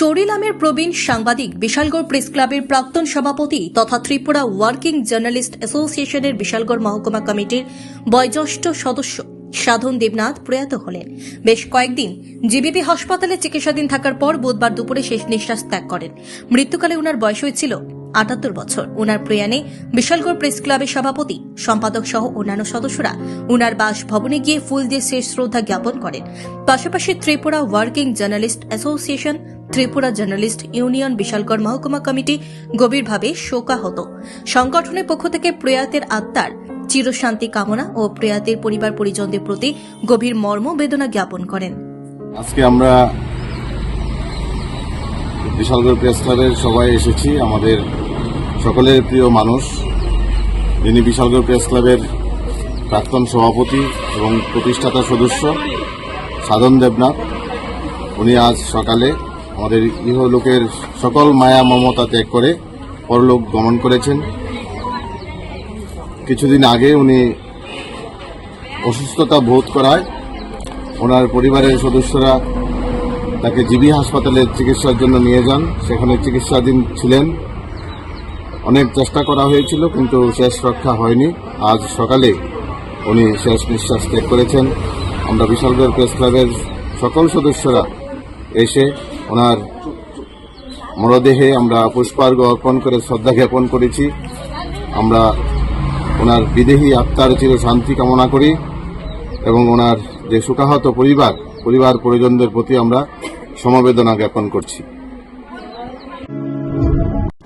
চরিলামের প্রবীণ সাংবাদিক বিশালগড় প্রেস ক্লাবের প্রাক্তন সভাপতি তথা ত্রিপুরা ওয়ার্কিং জার্নালিস্ট অ্যাসোসিয়েশনের বিশালগড় মহকুমা কমিটির বয়োজ্যেষ্ঠ সদস্য সাধন দেবনাথ প্রয়াত হলেন। বেশ কয়েকদিন জিবিপি হাসপাতালে চিকিৎসাধীন থাকার পর বুধবার দুপুরে শেষ নিঃশ্বাস ত্যাগ করেন। মৃত্যুকালে উনার বয়স হয়েছিল আটাত্তর বছর। উনার প্রয়াণে বিশালগড় প্রেস ক্লাবের সভাপতি, সম্পাদক সহ অন্যান্য সদস্যরা উনার বাসভবনে গিয়ে ফুল দিয়ে শেষ শ্রদ্ধা জ্ঞাপন করেন। পাশাপাশি Tripura working journalist association Tripura journalist union Bishalgarh মহকুমা কমিটি গভীরভাবে শোকাহত। সংগঠনের পক্ষ থেকে প্রয়াতের আত্মার চিরশান্তি কামনা ও প্রয়াতের পরিবার পরিজনদের প্রতি গভীর মর্ম বেদনা জ্ঞাপন করেন। আজকে আমরা বিশালগড় প্রেস ক্লাবের সবাই এসেছি, আমাদের সকলের প্রিয় মানুষ। যিনি বিশালগড় প্রেস ক্লাবের প্রাক্তন সভাপতি এবং প্রতিষ্ঠাতা সদস্য, সাধন দেবনাথ, উনি আজ সকালে আমাদের ইহলোকের সকল মায়া মমতা ত্যাগ করে পরলোক গমন করেছেন। কিছুদিন আগে উনি অসুস্থতা বোধ করায় ওনার পরিবারের সদস্যরা তাকে জিবি হাসপাতালে চিকিৎসার জন্য নিয়ে যান। সেখানে চিকিৎসাধীন ছিলেন। অনেক চেষ্টা করা হয়েছিল কিন্তু শেষ রক্ষা হয়নি। আজ সকালে উনি শেষ নিঃশ্বাস ত্যাগ করেছেন। আমরা বিশালগড় প্রেস ক্লাবের সকল সদস্যরা এসে ওনার মরদেহে আমরা পুষ্পার্ঘ অর্পণ করে, শ্রদ্ধা জ্ঞাপন করেছি। আমরা ওনার বিদেহী আত্মার চির শান্তি কামনা করি এবং ওনার যে শোকাহত পরিবার পরিবার পরিজনদের প্রতি আমরা সমবেদনা জ্ঞাপন করছি।